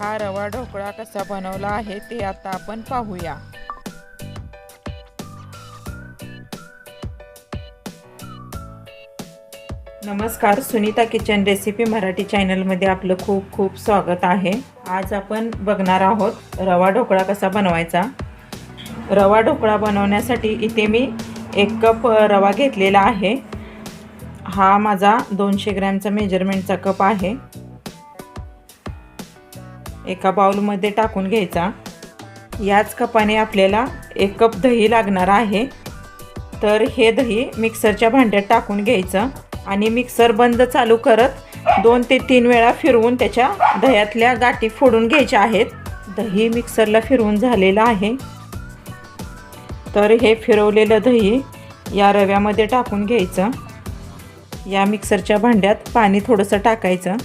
हा रवा ढोकळा कसा बनवला आहे ते आता आपण पाहूया. नमस्कार सुनीता किचन रेसिपी मराठी चॅनलमध्ये आपलं खूप खूप स्वागत आहे. आज आपण बघणार आहोत रवा ढोकळा कसा बनवायचा. रवा ढोकळा बनवण्यासाठी इथे मी एक कप रवा घेतलेला आहे. हा माझा दोनशे ग्रॅमचा मेजरमेंटचा कप आहे. एका बाउलमध्ये टाकून घ्यायचा. याच कपाने आपल्याला एक कप दही लागणार आहे. तर हे दही मिक्सरच्या भांड्यात टाकून घ्यायचं आणि मिक्सर बंद चालू करत दोन ते तीन वेळा फिरवून त्याच्या दह्यातल्या गाठी फोडून घ्यायच्या आहेत. दही मिक्सरला फिरवून झालेलं आहे. तर हे फिरवलेलं दही या रव्यामध्ये टाकून घ्यायचं. या मिक्सरच्या भांड्यात पाणी थोडंसं टाकायचं.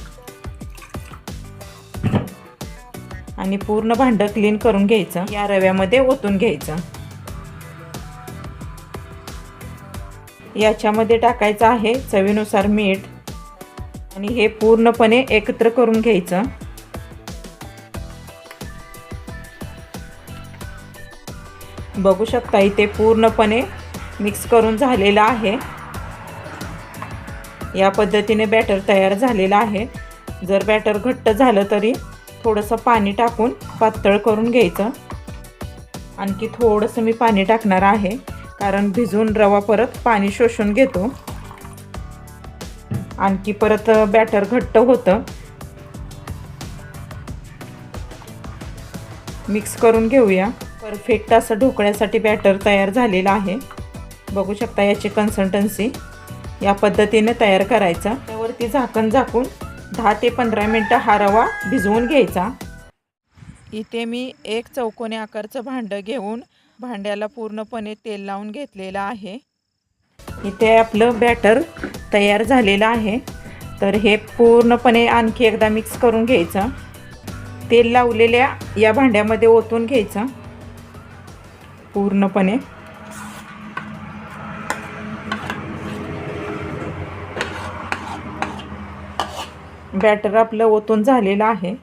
आणि पूर्ण भांडं क्लीन करून घ्यायचं. या रव्यामध्ये ओतून घ्यायचं. याच्यामध्ये टाकायचं आहे चवीनुसार मीठ. आणि हे पूर्णपणे एकत्र करून घ्यायचं. बघू शकता इथे पूर्णपणे मिक्स करून झालेलं आहे. या पद्धतीने बॅटर तयार झालेलं आहे. जर बॅटर घट्ट झालं तरी थोडंसं पाणी टाकून पातळ करून घ्यायचं. आणखी थोडंसं मी पाणी टाकणार आहे कारण भिजून रवा परत पाणी शोषून घेतो. आणखी परत बॅटर घट्ट होतं. मिक्स करून घेऊया. परफेक्ट असं ढोकळ्यासाठी बॅटर तयार झालेलं आहे. बघू शकता याची कन्सल्टन्सी या पद्धतीने तयार करायचं. त्यावरती झाकण झाकून दहा ते पंधरा मिनटं हा रवा भिजवून घ्यायचा. इथे मी एक चौकोनी आकारचं भांडं घेऊन भांड्याला पूर्णपणे तेल लावून घेतलेलं आहे. इथे आपलं बॅटर तयार झालेलं आहे. तर हे पूर्णपणे आणखी एकदा मिक्स करून घ्यायचं. तेल लावलेल्या या भांड्यामध्ये ओतून घ्यायचं. पूर्णपणे. बॅटर आपलं ओतून झालेलं आहे.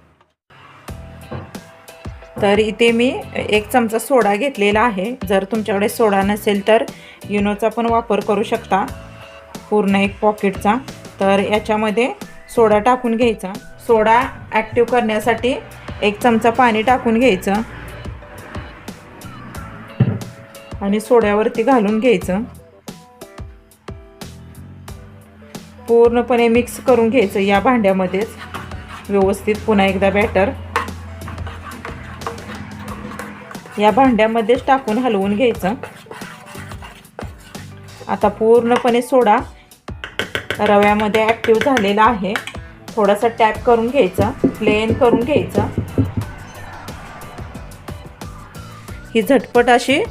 तर इथे मी एक चमचा सोडा घेतलेला आहे. जर तुमच्याकडे सोडा नसेल तर युनोचा पण वापर करू शकता. पूर्ण एक पॉकेटचा तर याच्यामध्ये सोडा टाकून घ्यायचा. सोडा ॲक्टिव्ह करण्यासाठी एक चमचा पाणी टाकून घ्यायचं. आणि सोड्यावरती घालून घ्यायचं. पूर्णपणे मिक्स करून घ्यायचं या भांड्यामध्येच. व्यवस्थित पुन्हा एकदा बॅटर या भांड्यामध्येच टाकून हलवून घ्यायचं. आता पूर्णपणे सोडा. रव्यामध्ये ॲक्टिव्ह झालेला आहे. थोडासा टॅप करून घ्यायचा. प्लेन करून घ्यायचा. ही झटपट अशी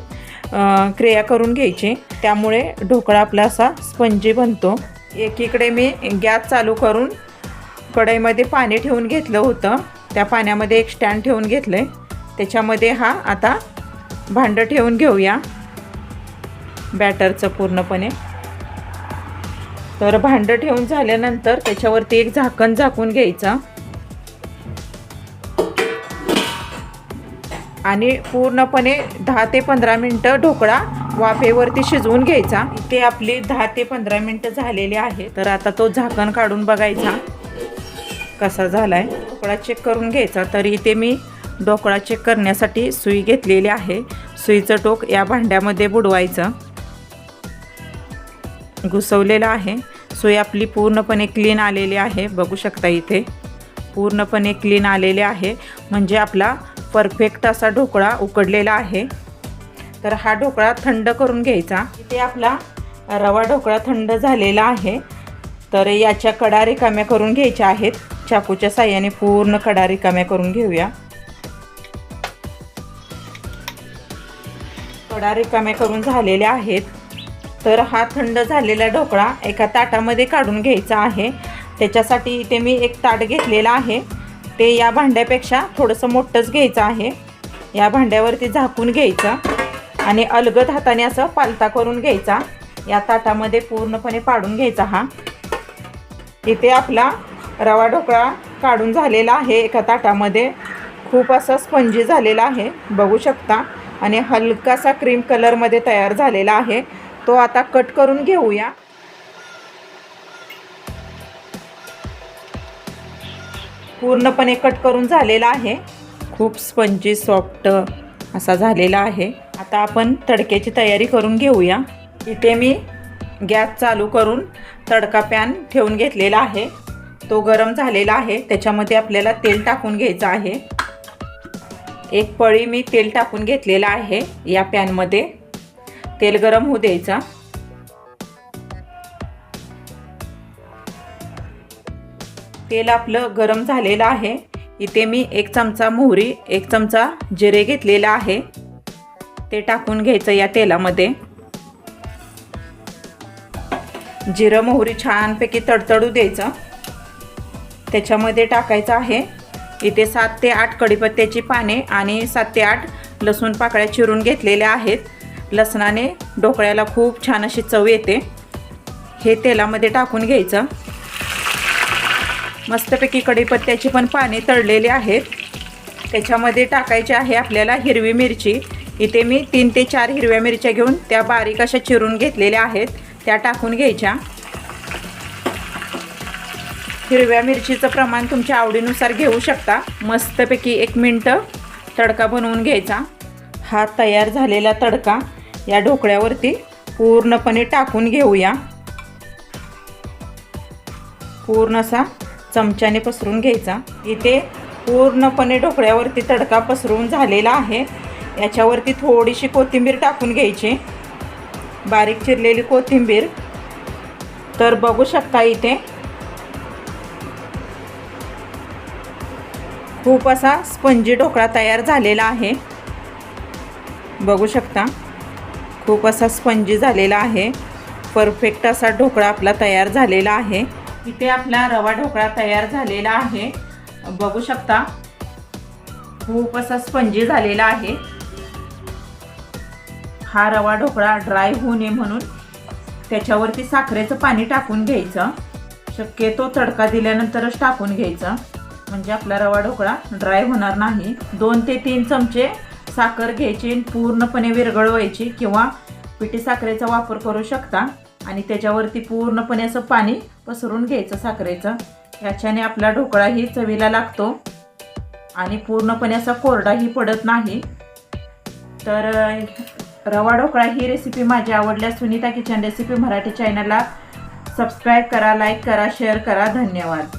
क्रिया करून घ्यायची. त्यामुळे ढोकळा आपला असा स्पंजी बनतो. एकीकडे मी गॅस चालू करून कढईमध्ये पाणी ठेवून घेतलं होतं. त्या पाण्यामध्ये एक स्टँड ठेवून घेतलं आहे त्याच्यामध्ये हा आता भांडं ठेवून घेऊया. बॅटरचं पूर्णपणे. तर भांडं ठेवून झाल्यानंतर त्याच्यावरती एक झाकण झाकून घ्यायचं. आणि पूर्णपणे दहा ते पंधरा मिनटं ढोकळा वाफेवरती शिजवून घ्यायचा. इथे आपली दहा ते पंधरा मिनटं झालेली आहे तर आता तो झाकण काढून बघायचा. कसा झाला आहे ढोकळा चेक करून घ्यायचा. तर इथे मी ढोकळा चेक करण्यासाठी सुई घेतलेली आहे. सुईचं टोक या भांड्यामध्ये बुडवायचं. घुसवलेलं आहे. सुई आपली पूर्णपणे क्लीन आलेली आहे. बघू शकता इथे. पूर्णपणे क्लीन आलेले आहे. म्हणजे आपला परफेक्ट असा ढोकळा उकडलेला आहे. तर हा ढोकळा थंड करून घ्यायचा. इथे आपला रवा ढोकळा थंड झालेला आहे. तर याच्या कडा रिकाम्या करून घ्यायच्या आहेत. चाकूच्या साह्याने पूर्ण कडा रिकाम्या करून घेऊया. कडा रिकाम्या करून झालेल्या आहेत. तर हा थंड झालेला ढोकळा एका ताटामध्ये काढून घ्यायचा आहे. त्याच्यासाठी इथे मी एक ताट घेतलेला आहे. ते या भांड्यापेक्षा थोडंसं मोठंच घ्यायचं आहे. या भांड्यावरती झाकून घ्यायचं. आणि अलगद हाताने असं पालता करून घ्यायचा. या ताटामध्ये पूर्णपणे पाडून घ्यायचा हा. इथे आपला रवा ढोकळा काढून झालेला आहे एका ताटामध्ये. खूप असा स्पंजी झालेला आहे बघू शकता. आणि हलकासा क्रीम कलरमध्ये तयार झालेला आहे. तो आता कट करून घेऊया. पूर्णपणे कट करून झालेला आहे. खूप स्पंजी सॉफ्ट असा झालेला आहे. आता आपण तडक्याची तयारी करून घेऊया. इथे मी गॅस चालू करून तडका पॅन ठेवून घेतलेला आहे. तो गरम झालेला आहे. त्याच्यामध्ये आपल्याला तेल टाकून घ्यायचं आहे. एक पळी मी तेल टाकून घेतलेलं आहे या पॅनमध्ये. तेल गरम होऊ द्यायचा. तेल आपलं गरम झालेलं आहे. इथे मी एक चमचा मोहरी एक चमचा जिरे घेतलेला आहे. ते टाकून घ्यायचं या तेलामध्ये. जिरं मोहरी छानपैकी तडतडू द्यायचं. त्याच्यामध्ये टाकायचं आहे. इथे सात ते आठ कढीपत्त्याची पाने आणि सात ते आठ लसूण पाकळ्या चिरून घेतलेल्या आहेत. लसणाने ढोकळ्याला खूप छान अशी चव येते. हे तेलामध्ये टाकून घ्यायचं. मस्तपैकी कढीपत्त्याची पण पाने तळलेली आहेत. त्याच्यामध्ये टाकायची आहे आपल्याला हिरवी मिरची. इथे मी तीन ते चार हिरव्या मिरच्या घेऊन त्या बारीक अशा चिरून घेतलेल्या आहेत. त्या टाकून घ्यायच्या. हिरव्या मिरचीचं प्रमाण तुमच्या आवडीनुसार घेऊ शकता. मस्तपैकी एक मिनटं तडका बनवून घ्यायचा. हा तयार झालेला तडका या ढोकळ्यावरती पूर्णपणे टाकून घेऊया. पूर्ण असा चमच्याने पसरून घ्यायचा. इथे पूर्णपणे ढोकळ्यावरती तडका पसरून झालेला आहे. याच्यावरती थोडीशी कोथिंबीर टाकून घ्यायची. बारीक चिरलेली कोथिंबीर. तर बघू शकता इथे. खूप असा स्पंजी ढोकळा तयार झालेला आहे. बघू शकता. खूप असा स्पंजी झालेला आहे. परफेक्ट असा ढोकळा आपला तयार झालेला आहे. इथे आपला रवा ढोकळा तयार झालेला आहे. बघू शकता. खूप असा स्पंजी झालेला आहे. हा रवा ढोकळा ड्राय होऊ नये म्हणून त्याच्यावरती साखरेचं पाणी टाकून घ्यायचं. शक्यतो तडका दिल्यानंतरच टाकून घ्यायचं. म्हणजे आपला रवा ढोकळा ड्राय होणार नाही. दोन ते तीन चमचे साखर घ्यायची पूर्णपणे विरघळवायची किंवा पिठी साखरेचा वापर करू शकता. आणि त्याच्यावरती पूर्णपणे असं पाणी पसरून घ्यायचं साखरेचं. याच्याने आपला ढोकळाही चवीला लागतो. आणि पूर्णपणे असा कोरडाही पडत नाही. तर रवा ढोकळा ही रेसिपी माझी आवडल्यास सुनीता किचन रेसिपी मराठी चॅनलला सबस्क्राईब करा लाईक करा शेअर करा. धन्यवाद.